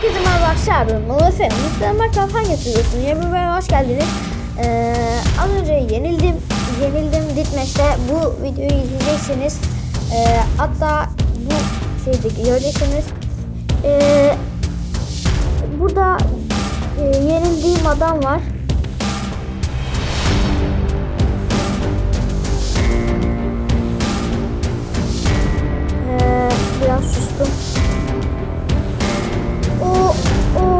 Herkese merhaba arkadaşlar. Malafe. Mutlu Kafan hangi? Yeni bir bölüme hoş geldiniz. Ee, az önce yenildim. Yenildim Ditmeş'te. Bu videoyu izleyeceksiniz. Ee, hatta bu şeyde göreceksiniz. Ee, burada e, yenildiğim adam var. Ee, biraz sustum. Oh.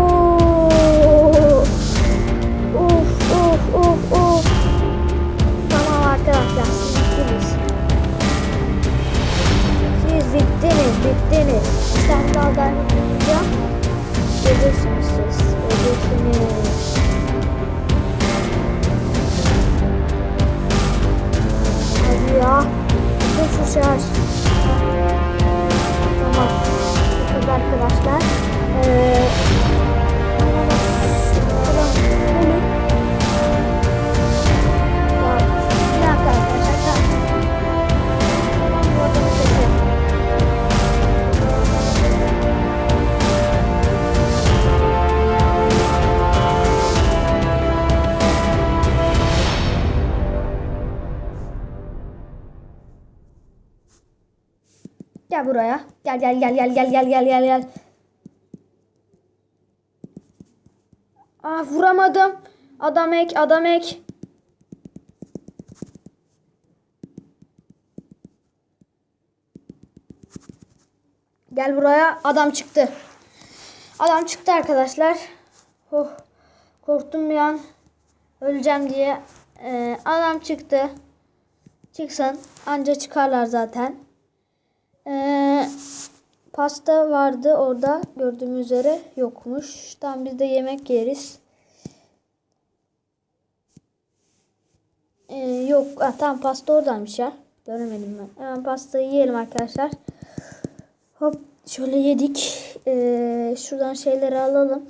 Gel buraya. Gel gel gel gel gel gel gel gel gel. Ah vuramadım. Adam ek, adam ek. Gel buraya. Adam çıktı. Adam çıktı arkadaşlar. Oh, korktum bir an. Öleceğim diye. Ee, adam çıktı. Çıksın. Anca çıkarlar zaten. Ee, pasta vardı orada. Gördüğümüz üzere yokmuş. Tamam biz de yemek yeriz. Ee, yok. Ah, tamam pasta oradaymış ya. Göremedim ben. Hemen pastayı yiyelim arkadaşlar. Hop şöyle yedik. Ee, şuradan şeyleri alalım.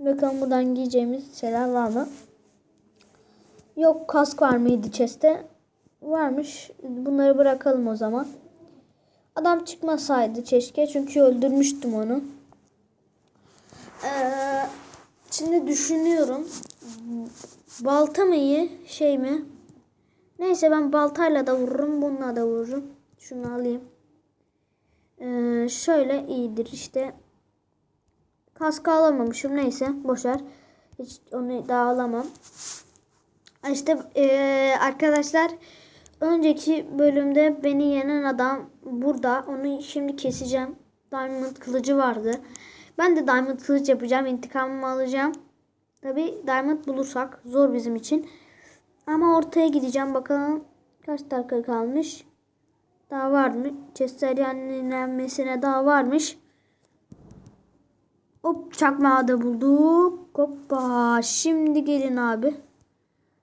Bakalım buradan giyeceğimiz şeyler var mı? Yok kask var mıydı chest'te? Varmış. Bunları bırakalım o zaman. Adam çıkmasaydı keşke çünkü öldürmüştüm onu. Ee, şimdi düşünüyorum. Balta mı iyi şey mi? Neyse ben baltayla da vururum bununla da vururum. Şunu alayım. Ee, şöyle iyidir işte. Kaskı alamamışım neyse boşver. Hiç onu daha alamam. İşte ee, arkadaşlar önceki bölümde beni yenen adam burada. Onu şimdi keseceğim. Diamond kılıcı vardı. Ben de diamond kılıç yapacağım. İntikamımı alacağım. Tabi diamond bulursak zor bizim için. Ama ortaya gideceğim. Bakalım kaç dakika kalmış. Daha var mı? Chester yenilenmesine daha varmış. Hop çakmağı da bulduk. Hoppa. Şimdi gelin abi.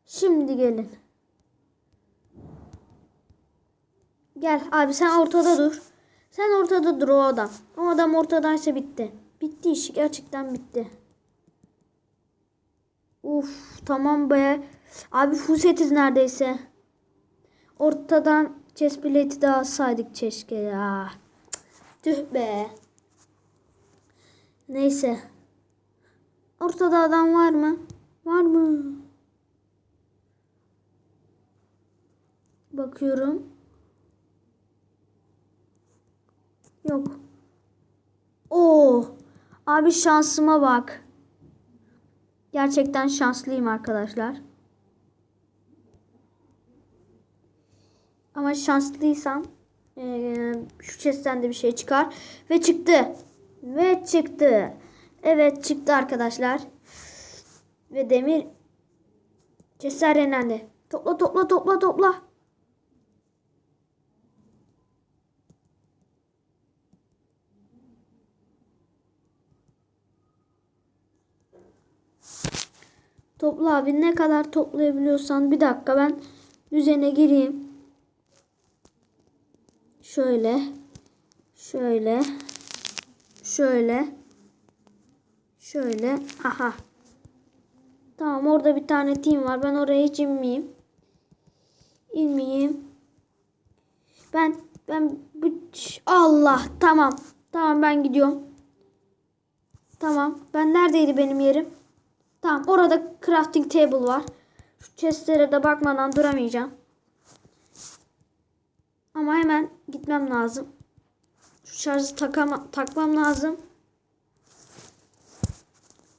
Şimdi gelin. Gel abi sen ortada dur. Sen ortada dur o adam. O adam ortadaysa bitti. Bitti iş gerçekten bitti. Uf tamam be. Abi full neredeyse. Ortadan chest plate'i de alsaydık keşke ya. Tüh be. Neyse. Ortada adam var mı? Var mı? Bakıyorum. Yok. Oo. Abi şansıma bak. Gerçekten şanslıyım arkadaşlar. Ama şanslıysam eee, şu chest'ten de bir şey çıkar. Ve çıktı. Ve çıktı. Evet çıktı arkadaşlar. Ve demir chest'ler yenendi. Topla topla topla topla. Topla abi ne kadar toplayabiliyorsan bir dakika ben düzene gireyim. Şöyle. Şöyle. Şöyle. Şöyle. Aha. Tamam orada bir tane team var. Ben oraya hiç inmeyeyim. İnmeyeyim. Ben ben Allah tamam. Tamam ben gidiyorum. Tamam. Ben neredeydi benim yerim? Tamam. Orada crafting table var. Şu chestlere de bakmadan duramayacağım. Ama hemen gitmem lazım. Şu şarjı takama, takmam lazım.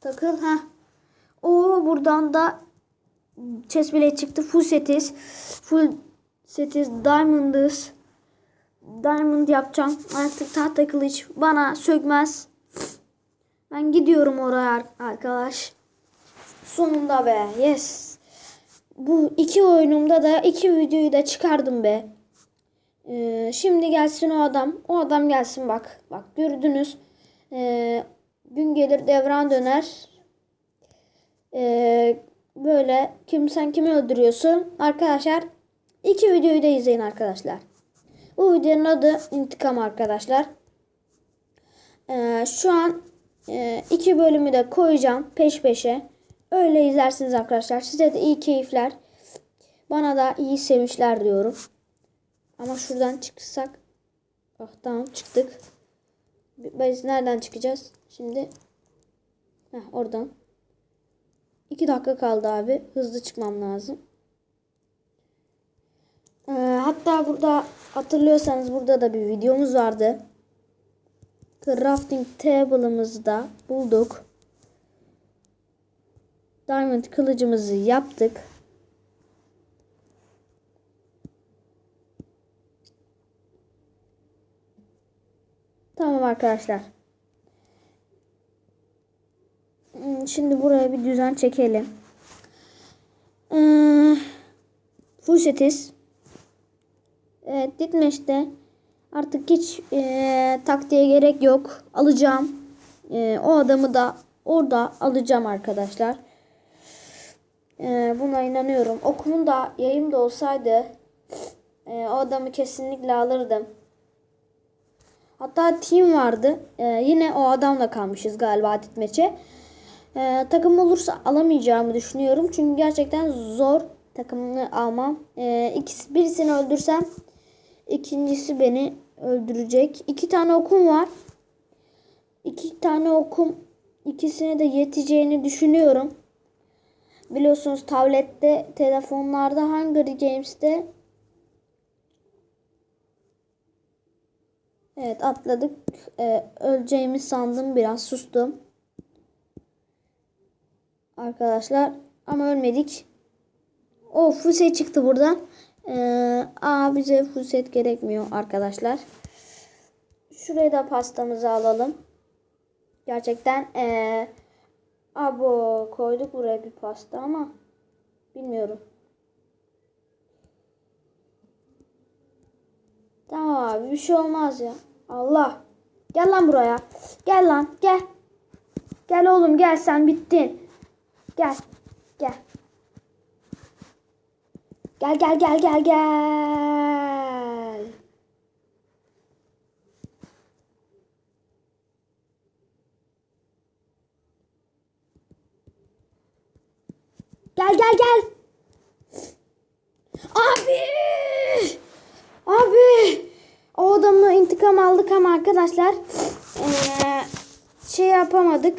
Takıl ha. O buradan da chest bile çıktı. Full setiz. Full setiz. Diamond'ız. Diamond yapacağım. Artık tahta kılıç bana sökmez. Ben gidiyorum oraya ar- arkadaş. Sonunda be. Yes. Bu iki oyunumda da iki videoyu da çıkardım be. Ee, şimdi gelsin o adam. O adam gelsin bak. Bak gördünüz. Ee, gün gelir devran döner. Ee, böyle kim sen kimi öldürüyorsun? Arkadaşlar iki videoyu da izleyin arkadaşlar. Bu videonun adı intikam arkadaşlar. Ee, şu an e, iki bölümü de koyacağım peş peşe. Öyle izlersiniz arkadaşlar. Size de iyi keyifler. Bana da iyi sevinçler diyorum. Ama şuradan çıksak. Ah tamam çıktık. Biz nereden çıkacağız? Şimdi. Heh, oradan. 2 dakika kaldı abi. Hızlı çıkmam lazım. Ee, hatta burada hatırlıyorsanız burada da bir videomuz vardı. Crafting table'ımızı da bulduk. Diamond kılıcımızı yaptık. Tamam arkadaşlar. Hmm, Şimdi buraya bir düzen çekelim. Ee, full setiz. Evet Ditmeş'te artık hiç e, taktiğe gerek yok. Alacağım. E, o adamı da orada alacağım arkadaşlar. E, buna inanıyorum. Okumun da yayım da olsaydı e, o adamı kesinlikle alırdım. Hatta team vardı. E, yine o adamla kalmışız galiba Ditmeç'e. E, takım olursa alamayacağımı düşünüyorum. Çünkü gerçekten zor takımını almam. E, ikisi, birisini öldürsem ikincisi beni öldürecek. İki tane okum var. İki tane okum ikisine de yeteceğini düşünüyorum. Biliyorsunuz tablette, telefonlarda Hunger Games'te Evet atladık. Ee, öleceğimi sandım. Biraz sustum. Arkadaşlar. Ama ölmedik. O full set çıktı buradan. Ee, aa bize full set gerekmiyor arkadaşlar. Şuraya da pastamızı alalım. Gerçekten ee, abo koyduk buraya bir pasta ama bilmiyorum. Tamam abi bir şey olmaz ya. Allah. Gel lan buraya. Gel lan gel. Gel oğlum gel sen bittin. Gel. Gel. Gel gel gel gel gel. Gel gel gel. Abi. Abi. O adamla intikam aldık ama arkadaşlar ee, şey yapamadık.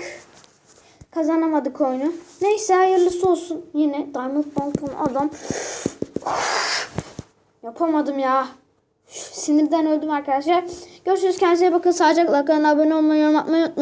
Kazanamadık oyunu. Neyse hayırlısı olsun. Yine Diamond Balkan adam. Yapamadım ya. Sinirden öldüm arkadaşlar. Görüşürüz. Kendinize bakın. Sağlıcakla kalın. Abone olmayı, yorum unutmayın.